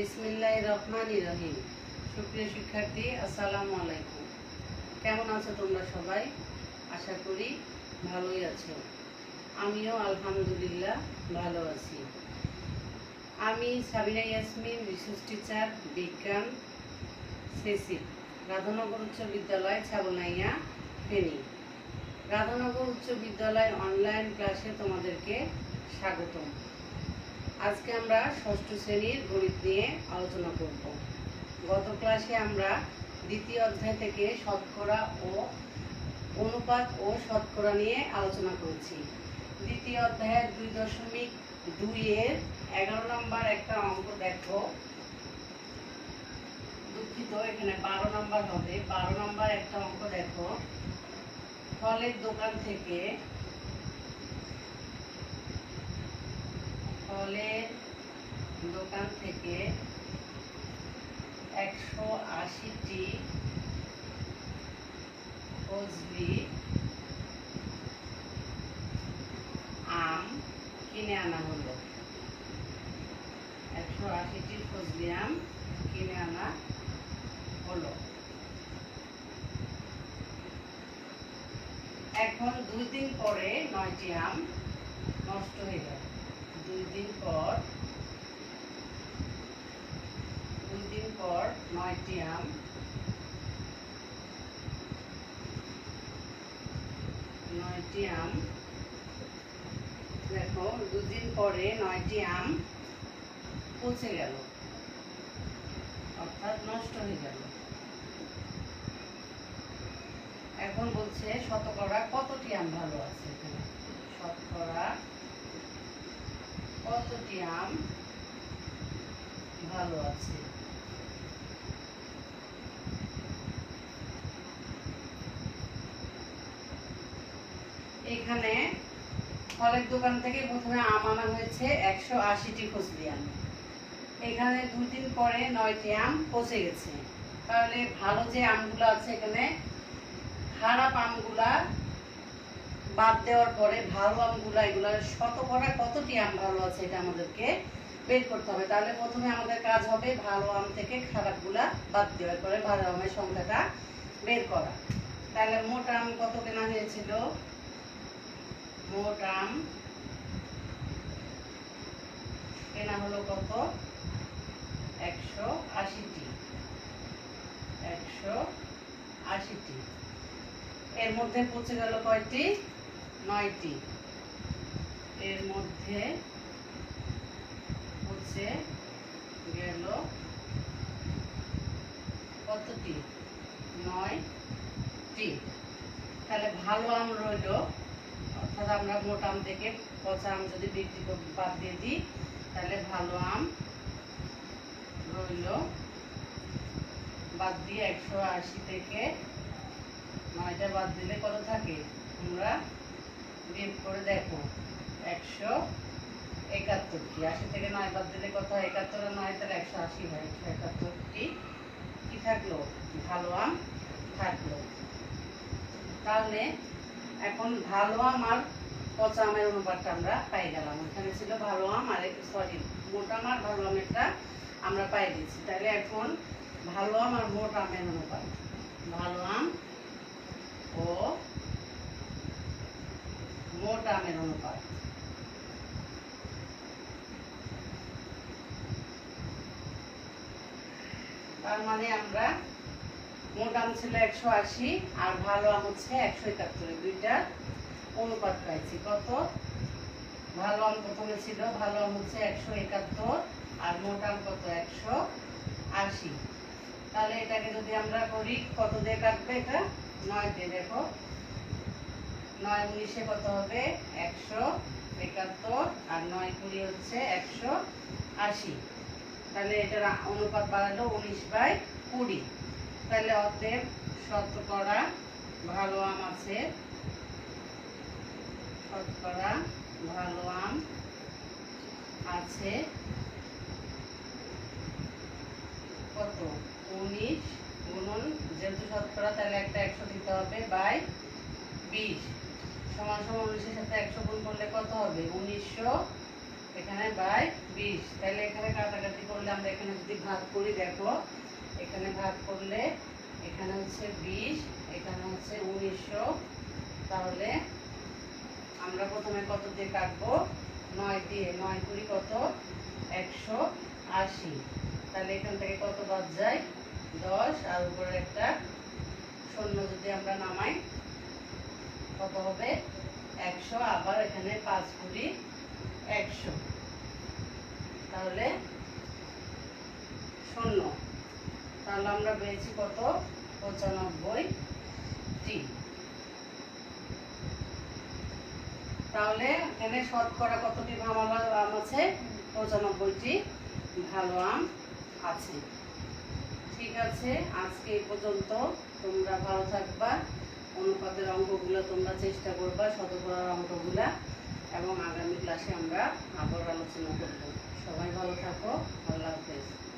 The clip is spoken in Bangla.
বিসমিল্লাহ রহমান রহিম। সুপ্রিয় শিক্ষার্থী, আসসালামু আলাইকুম। কেমন আছো তোমরা সবাই? আশা করি ভালোই আছো। আমিও আলহামদুলিল্লাহ ভালো আছি। আমি সাবিনা ইয়াসমিন রিসার্চ টিচার, বিজ্ঞান, সেসি, রাধানগর উচ্চ বিদ্যালয় ছাবনাইয়া ফেনী। রাধানগর উচ্চ বিদ্যালয় অনলাইন ক্লাসে তোমাদেরকে স্বাগতম। আজকে আমরা ষষ্ঠ শ্রেণির গণিত নিয়ে আলোচনা করব। গত ক্লাসে আমরা দ্বিতীয় অধ্যায় থেকে শতকরা ও অনুপাত ও শতকরা নিয়ে আলোচনা করেছি। দ্বিতীয় অধ্যায়ের দুই দশমিক দুই এর এগারো নম্বর একটা অঙ্ক দেখো। দুঃখিত, এখানে বারো নম্বর হবে। বারো নম্বর একটা অঙ্ক দেখো। ফলের দোকান থেকে ফলের দোকান থেকে একশো আশিটি ফজলি আম কিনে আনা হলো। একশো আশিটি ফজলি আম কিনে আনা হলো। এখন দুই দিন পরে নয়টি আম নষ্ট হয়ে গেল। দুই দিন পর, দুই দিন পর নয়টি আম নয়টি আম দেখো, দুদিন পরে নয়টি আম পচে গেল। অর্থাৎ নষ্ট হয়ে গেল। এখন বলছে শতকরা কতটি আম ভালো আছে এখানে শতকরা কতটি আম ভালো আছে। এখানে ফলের দোকান থেকে প্রথমে আম আনা হয়েছে একশো আশিটি ফসলি আম। এখানে দুই দিন পরে নয়টি আম পচে গেছে। তাহলে ভালো যে আমগুলো আছে এখানে, খারাপ আমগুলা বাদ দেওয়ার পরে ভালো আমগুলা এগুলা শতকরা কতটি আম ভালো আছে এটা আমাদেরকে বের করতে হবে। তাহলে প্রথমে আমাদের কাজ হবে ভালো আম থেকে খারাপগুলা বাদ দেওয়ার পরে ভালো আমের সংখ্যাটা বের করা। তাহলে মোট আম কত কেনা হয়েছিল? মোট আম কেনা হলো কত? একশো আশিটি। একশো আশিটি। এর মধ্যে পচে গেল কয়টি? নয়টি। এর মধ্যে পচে গেল কতটি? নয়টি। তাহলে ভালো আম রইল। অর্থাৎ আমরা মোটা আম থেকে পচা আম যদি বিক্রি করে বাদ দিয়ে দিই, তাহলে ভালো আম রইল। বাদ দিয়ে একশো আশি থেকে নয়টা বাদ দিলে কত থাকে? তোমরা বিয়োগ করে দেখো। একশো একাত্তরটি আশি থেকে নয় বাদ দিলে কত হয়? একাত্তর আর নয় তাহলে একশো আশি হয়। একশো একাত্তরটি কি থাকল? ভালো আম থাকল। তাহলে এখন ভালো আম আর পচা আমের অনুপাতটা আমরা পাই গেলাম। ওখানে ছিল ভালো আম আর সরি মোটা আম আর ভালো আমেরটা আমরা পাই দিচ্ছি তাহলে এখন ভালো আম আর মোট আমের অনুপাত। ভালো আম ও মোট আমের অনুপাত। তার মানে আমরা মোট আম ছিল একশো আশি, আর ভালো আম হচ্ছে একশো একাত্তর, দুইটা অনুপাত পাইছি। কত? ভালো আম প্রথমে ছিল, ভালো আম হচ্ছে একশো একাত্তর, আর মোট আম কত? একশো আশি। তাহলে এটাকে যদি আমরা করি, কত দিয়ে কাটবে এটা? নয় দিয়ে, দেখো। নয় উনিশে কত হবে? একশো একাত্তর, আর নয় কুড়ি হচ্ছে একশো আশি। তাহলে এটার অনুপাত বাড়ালো উনিশ বাই কুড়ি। তাহলে অতএব শতকরা ভালো আম আছে। শতকরা ভালো আম আছে কত? উনিশ গুণন যেহেতু শতকরা, তাহলে একটা একশো দিতে হবে বাই বিশ। সমান সমান উনিশের সাথে একশো গুণ করলে কত হবে? উনিশশো এখানে বাই বিশ। তাহলে এখানে কাটাকাটি করলে আমরা এখানে যদি ভাগ করি, দেখো, এখানে ভাগ করলে এখানে হচ্ছে বিশ, এখানে হচ্ছে উনিশশো। তাহলে আমরা প্রথমে কত দিয়ে কাটবো? নয় দিয়ে। নয় কুড়ি কত? একশো আশি। তাহলে এখান থেকে কত বাদ যায়? দশ। আর উপরে একটা শূন্য যদি আমরা নামাই, কত হবে? একশো। আবার এখানে পাঁচ কুড়ি, একশো। তাহলে শূন্য। তাহলে আমরা পেয়েছি কত? পঁচানব্বই টি। তাহলে এখানে শতকরা কতটি ভালো আম আছে? পঁচানব্বইটি ভালো আম আছে। ঠিক আছে, আজকে এই পর্যন্ত। তোমরা ভালো থাকবা। অনুপাতের অঙ্কগুলো তোমরা চেষ্টা করবা, শতকরার অঙ্কগুলা। এবং আগামী ক্লাসে আমরা আবার আলোচনা করব। সবাই ভালো থাকো আল্লাহ হাফেজ।